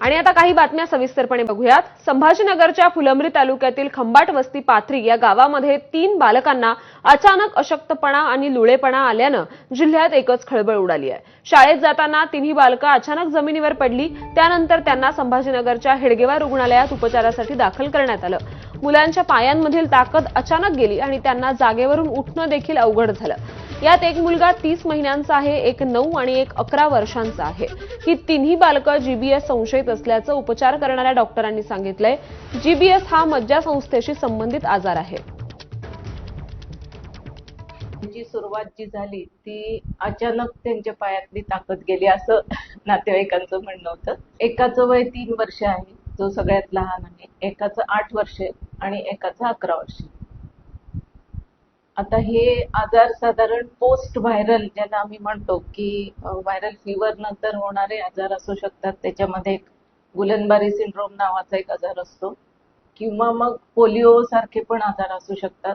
आणि आता काही बातम्या सविस्तरपणे बघूयात. संभाजीनगरच्या फुलंब्री तालुक्यातील खंबाट वस्ती पाथरी या गावामध्ये तीन बालकांना अचानक अशक्तपणा आणि लुळेपणा आल्यानं जिल्ह्यात एकच खळबळ उडाली आहे. शाळेत जाताना तिन्ही बालकं अचानक जमिनीवर पडली. त्यानंतर त्यांना संभाजीनगरच्या हेडगेवा रुग्णालयात उपचारासाठी दाखल करण्यात आलं. मुलांच्या पायांमधील ताकद अचानक गेली आणि त्यांना जागेवरून उठणं देखील अवघड झालं. यात एक मुलगा तीस महिन्यांचा आहे एक नऊ आणि एक अकरा वर्षांचा आहे. ही तिन्ही बालकं जीबीएस संशयित असल्याचं उपचार करणाऱ्या डॉक्टरांनी सांगितलंय. जीबीएस हा मज्जासंस्थेशी संबंधित आजार आहे. जी सुरुवात जी झाली ती अचानक त्यांच्या पायातली ताकद गेली असं नातेवाईकांचं म्हणणं होतं. एकाचं वय तीन वर्ष आहे जो सगळ्यात लहान आहे. एकाचं आठ वर्ष आणि एकाचं अकरा वर्ष आता हे आजार साधारण पोस्ट व्हायरल ज्याला आम्ही म्हणतो की व्हायरल फीवर नंतर होणारे आजार असू शकतात. त्याच्यामध्ये एक गुलनबारी सिंड्रोम नावाचा एक आजार असतो. किंवा मग पोलिओ सारखे पण आजार असू शकतात.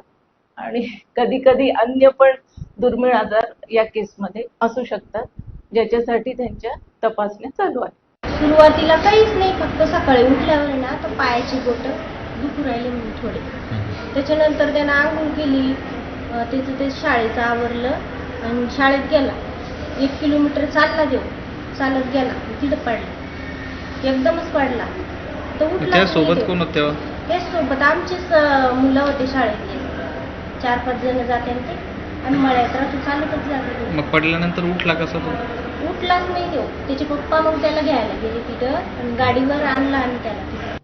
आणि कधी कधी अन्य पण दुर्मिळ आजार या केसमध्ये असू शकतात ज्याच्यासाठी त्यांच्या तपासण्या चालू आहेत. सुरुवातीला काहीच नाही फक्त सकाळी उठल्यावर ना तर पायाची बोट दुखू राहिली म्हणून थोडे. त्याच्यानंतर त्यानं आंघोळ केली त्याचं ते शाळेचं आवरलं आणि शाळेत गेला. एक किलोमीटर चालला देऊ चालत गेला तिथं पडला. एकदमच पडला. तर उठला सोबत कोण होते? तेच सोबत आमचेच मुलं होते शाळेतले. चार पाच जण जाते ते. आणि मळ्यात राहतो चालतच जाते मग पडल्यानंतर उठला कसा तो? उठलाच नाही देऊ त्याचे पप्पा मग त्याला घ्यायला गेले तिथं आणि गाडीवर आणला आणि त्याला तिथं.